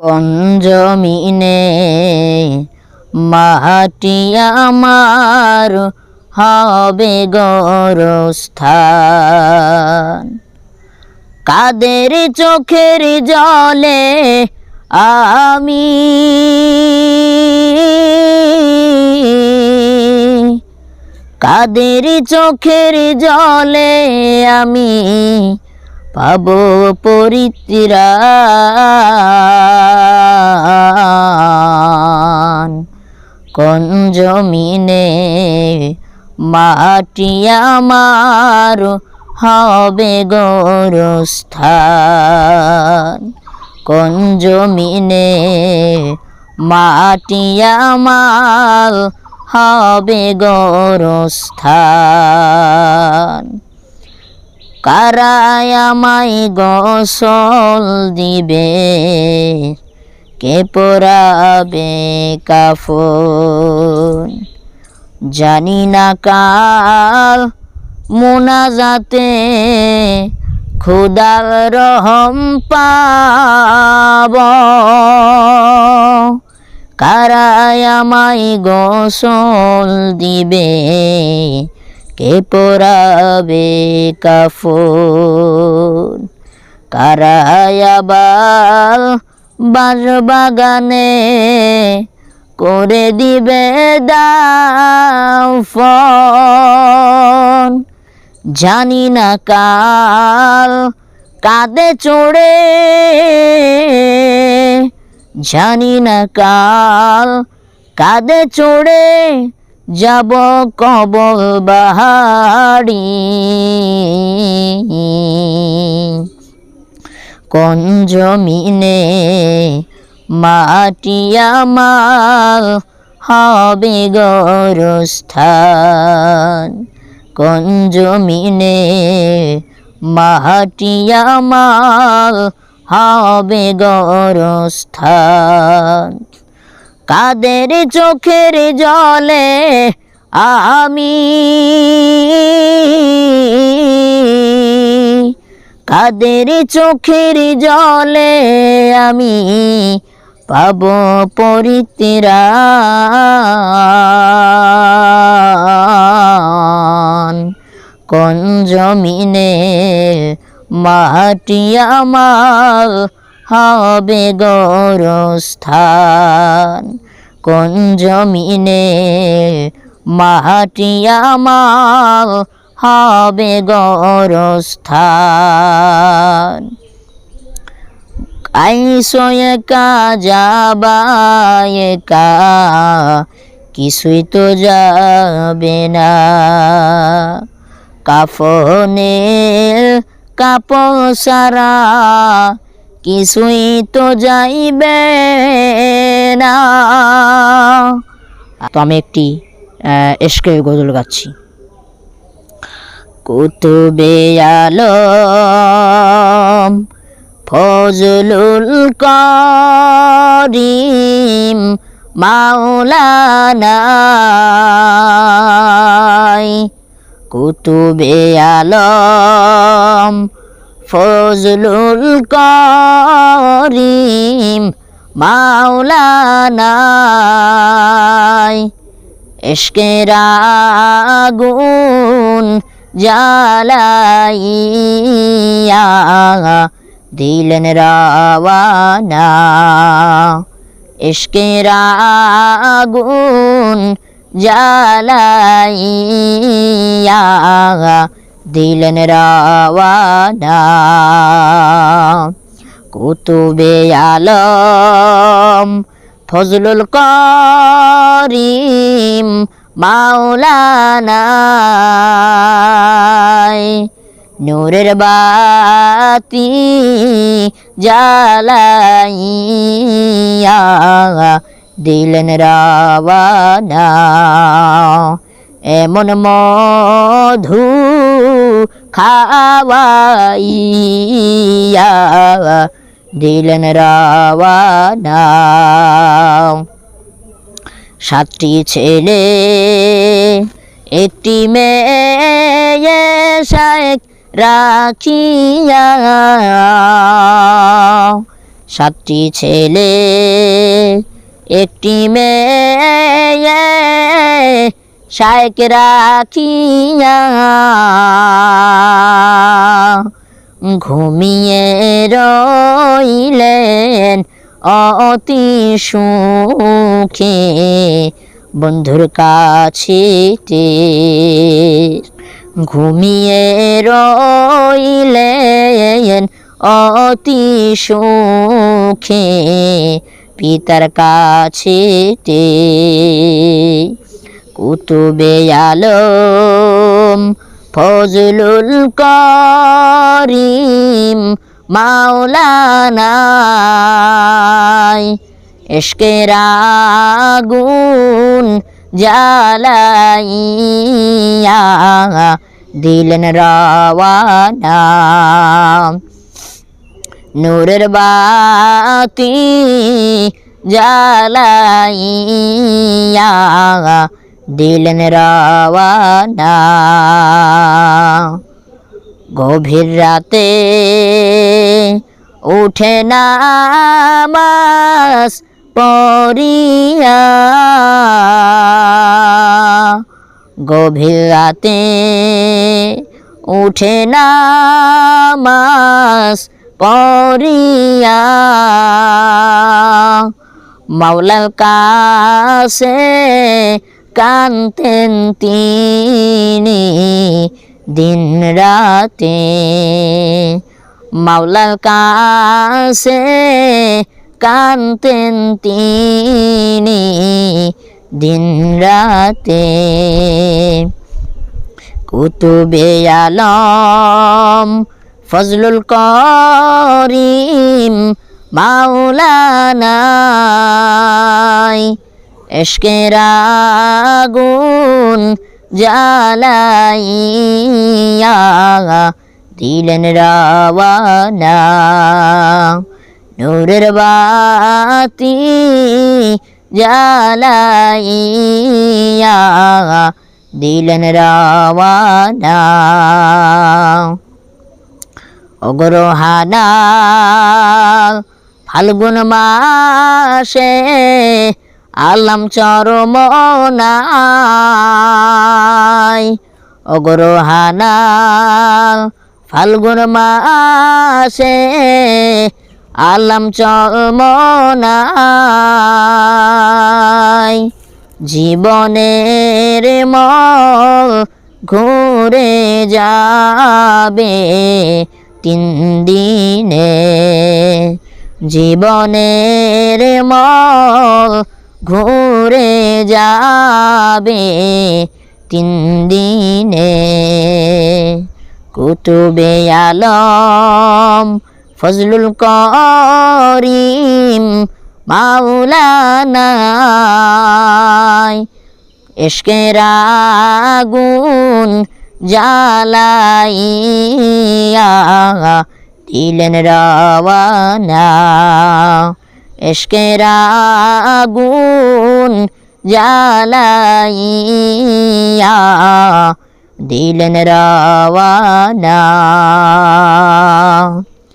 কোন জমিনে মাটি আমার হবে গরস্থান। কাদের চোখের জলে আমি কাদের চোখের জলে আমি পাব পরিত্রাণ। কোন জমিনে মাটি আমার হবে গরস্থান। কোন জমিনে মাটি আমার হবে গরস্থান। কারায় আমায় গোসল দিবে, কে পরাবে কাফন? জানি না কাল মোনাজাতে খুদার রহম পাব। কারায় আমায় গোসল দিবে কে পরাবে কাফন? কারায়াবাল বাজ বাগানে করে দিবে দাফন জানি না কাল কাঁদে চড়ে, জানি না কাল কাঁদে চড়ে যাব কবল বাহারি। কোন জমিনে মাটি আমার হবে গরস্থান। কোন জমিনে মাটি আমার হবে গরস্থান। কাদের চোখের জলে আমি? কাদের চোখের জলে আমি পাব পরিত্রাণ? কোন জমিনে মাটি আমার হবে গরস্থান। কোন জমিনে মাটি আমার হবে গরস্থান? আইসো একা যাবা একা, কিছুই তো যাবে না। কাফনের কাপড় সারা কিছুই তো যাইবে না। তো আমি একটি এসকে গজল গাচ্ছি। কুতুবে আলম ফজলুল করিম মাওলানাই কুতুবে আলম ফজলুল করিম মাওলানাই। এশকের আগুন জ্বালাইয়া দিলেন রাওয়ানা। এশকের আগুন জ্বালাইয়া দিলেন রাওয়ানা কুতুবে আলম ফজলুল করিম মাওলানাই নূরের বাতি জ্বালাইয়া দিলেন রাওয়ানা এমন মধু খাওয়াইয়া দিলেন রাওয়ানা। সাতটি ছেলে, একটি মেয়ে শায়েক রাখিয়া। সাতটি ছেলে, একটি মেয়ে শায়ক রাখিয়া ঘুমিয়ে রইলেন অতি সুখে বন্ধুর কাছেতে ঘুমিয়ে রইলেন অতি সুখে পিতার কাছেতে কুতুবে আলম ফজলুল করিম মাওলানায় এশকের আগুন জ্বালাইয়া দিলেন রাওয়ানা। নূরের বাতি জ্বালাইয়া দিলেন রাওয়ানা গভীর রাতে উঠে নামাজ পড়িয়া। গভীর রাতে উঠে নামাজ পড়িয়া। মাওলার কাছে কান্তেন তিনি দিন রাতে মাওলার কাছে কান্তেন তিনি দিন রাতে কুতুবে আলম ফজলুল করিম মাওলানায় এশকের আগুন জ্বালাইয়া দিলেন রাওয়ানা। নূরের বাতি জ্বালাইয়া দিলেন রাওয়ানা। অগ্রহানা ফাল্গুন মাসে আলাম চরমনায় অগ্রহানা ফাল্গুন মাসে আলাম চরমনায় জীবনের মল ঘুরে যাবে তিন দিনে, জীবনের মল ঘুরে যাবে তিন দিনে। কুতুবে আলম ফজলুল করিম মাওলানায় এশকের আগুন জ্বালাইয়া দিলেন রাওয়ানা। এশকের আগুন জ্বালাইয়া দিলেন রাওয়ানা।